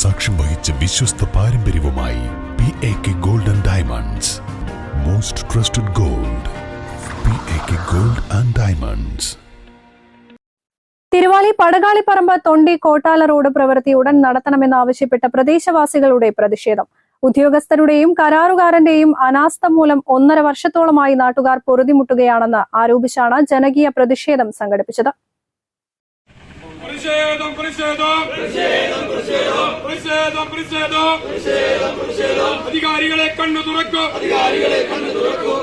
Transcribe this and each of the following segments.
സാക്ഷ്യം വഹിച്ച വിശ്വസ്ത പാരമ്പര്യവുമായി P A K gold and diamonds most trusted gold P A K gold and diamonds Thiruvali Padakaliparamba Thondi Kottala road പ്രവൃത്തി ഉടൻ നടത്തണമെന്നാവശ്യപ്പെട്ട പ്രദേശവാസികളുടെ പ്രതിഷേധം. ഉദ്യോഗസ്ഥരുടെയും കരാറുകാരന്റെയും അനാസ്ഥ മൂലം ഒന്നര വർഷത്തോളമായി നാട്ടുകാർ പൊറുതിമുട്ടുകയാണെന്ന് ആരോപിച്ചാണ് ജനകീയ പ്രതിഷേധം സംഘടിപ്പിച്ചത്. പ്രതിഷേധം പ്രതിഷേധം പ്രതിഷേധം പ്രതിഷേധം അധികാരികളെ കണ്ണു തുറക്കൂ.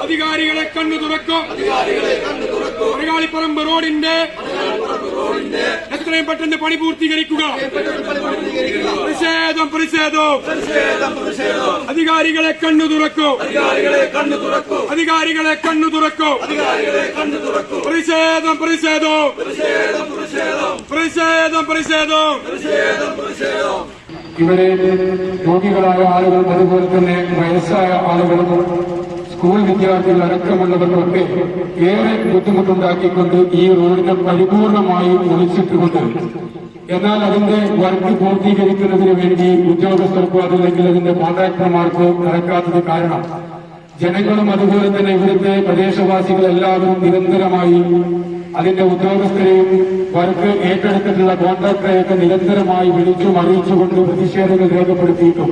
അധികാരികളെ കണ്ണു തുറക്കൂ. പടകാളിപ്പറമ്പ് റോഡിന്റെ എത്രയും പെട്ടെന്ന് പണി പൂർത്തീകരിക്കുക. പ്രതിഷേധം പ്രതിഷേധം. അധികാരികളെ കണ്ണു തുറക്കൂ. അധികാരികളെ കണ്ണു തുറക്കൂ. പ്രതിഷേധം പ്രതിഷേധം. പ്രതിഷേധം പ്രതിഷേധം. ഇവിടെ രോഗികളായ ആളുകളും അതുപോലെ തന്നെ വയസ്സായ ആളുകളും സ്കൂൾ വിദ്യാർത്ഥികൾ അടക്കമുള്ളവർക്കൊക്കെ ഏറെ ബുദ്ധിമുട്ടുണ്ടാക്കിക്കൊണ്ട് ഈ റോഡിനെ പരിപൂർണമായി ഒളിച്ചിട്ടുകൊണ്ട് എന്നാൽ അതിന്റെ വർക്ക് പൂർത്തീകരിക്കുന്നതിന് വേണ്ടി ഉദ്യോഗസ്ഥർക്കോ അതല്ലെങ്കിൽ അതിന്റെ കോൺട്രാക്ടർമാർക്കോ നടക്കാത്തത് കാരണം ജനങ്ങളും അതുപോലെ തന്നെ ഇവിടുത്തെ പ്രദേശവാസികൾ എല്ലാവരും നിരന്തരമായി അതിന്റെ ഉദ്യോഗസ്ഥരെയും വർക്ക് ഏറ്റെടുത്തിട്ടുള്ള കോൺട്രാക്ടറെയൊക്കെ നിരന്തരമായി വിളിച്ചും അറിയിച്ചുകൊണ്ട് പ്രതിഷേധങ്ങൾ രേഖപ്പെടുത്തിയിട്ടും.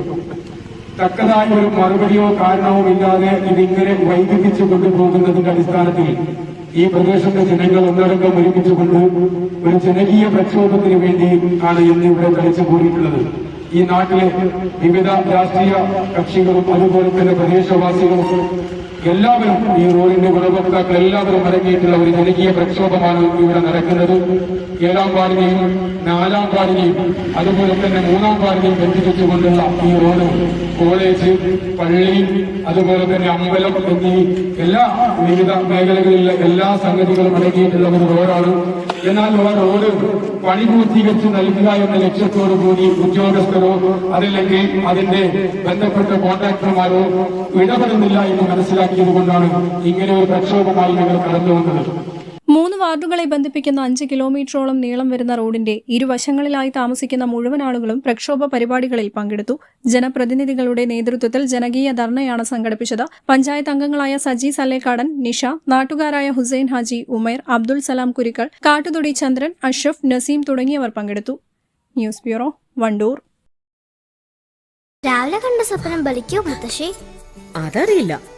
തക്കതായ ഒരു മറുപടിയോ കാരണമോ ഇല്ലാതെ ഇതിങ്ങനെ വൈകിപ്പിച്ചു കൊണ്ടുപോകുന്നതിന്റെ അടിസ്ഥാനത്തിൽ ഈ പ്രദേശത്തെ ജനങ്ങൾ ഒന്നടങ്കം ഒരുമിച്ചുകൊണ്ട് ഒരു ജനകീയ പ്രക്ഷോഭത്തിന് വേണ്ടി ആണ് ഇന്ന് ഇവിടെ കളിച്ചു കൂടിയിട്ടുള്ളത്. ഈ നാട്ടിലെ വിവിധ രാഷ്ട്രീയ കക്ഷികളും അതുപോലെ തന്നെ പ്രദേശവാസികളും എല്ലാവരും ഈ റോഡിന്റെ ഗുണഭോക്താക്കൾ എല്ലാവരും അടങ്ങിയിട്ടുള്ള ഒരു ജനകീയ പ്രക്ഷോഭമാണ് ഇവിടെ നടക്കുന്നത്. ഏഴാം വാർഡിനെയും നാലാം വാർഡിനെയും അതുപോലെ തന്നെ മൂന്നാം വാർഡിനെയും ബന്ധിപ്പിച്ചുകൊണ്ടുള്ള ഈ റോഡ് കോളേജ് പള്ളി അതുപോലെ തന്നെ അമ്പലം എന്നീ എല്ലാ വിവിധ മേഖലകളിലെ എല്ലാ സംഗതികളും അടങ്ങിയിട്ടുള്ള ഒരു റോഡാണ്. എന്നാൽ റോഡ് പണി പൂർത്തീകരിച്ച് നൽകുക എന്ന ലക്ഷ്യത്തോടു കൂടി ഉദ്യോഗസ്ഥരോ അതല്ലെങ്കിൽ അതിന്റെ ബന്ധപ്പെട്ട കോൺട്രാക്ടർമാരോ ഇടപെടുന്നില്ല എന്ന് മനസ്സിലാക്കിയതുകൊണ്ടാണ് ഇങ്ങനെ ഒരു പ്രക്ഷോഭമായി ഞങ്ങൾ കടന്നു വന്നത് മൂന്ന് വാർഡുകളെ ബന്ധിപ്പിക്കുന്ന അഞ്ച് കിലോമീറ്ററോളം നീളം വരുന്ന റോഡിന്റെ ഇരുവശങ്ങളിലായി താമസിക്കുന്ന മുഴുവൻ ആളുകളും പ്രക്ഷോഭ പരിപാടികളിൽ പങ്കെടുത്തു. ജനപ്രതിനിധികളുടെ നേതൃത്വത്തിൽ ജനകീയ ധർണയാണ് സംഘടിപ്പിച്ചത്. പഞ്ചായത്ത് അംഗങ്ങളായ സജി സലേക്കാടൻ നിഷ നാട്ടുകാരായ ഹുസൈൻ ഹാജി ഉമേർ അബ്ദുൾ സലാം കുരിക്കൾ കാട്ടുതൊടി ചന്ദ്രൻ അഷ്റഫ് നസീം തുടങ്ങിയവർ പങ്കെടുത്തു. News bureau Wandoor. രാവിലെ കണ്ട സ്വപ്നം ബലിക്കോ മുത്തശ്ശി? അതറിയില്ല.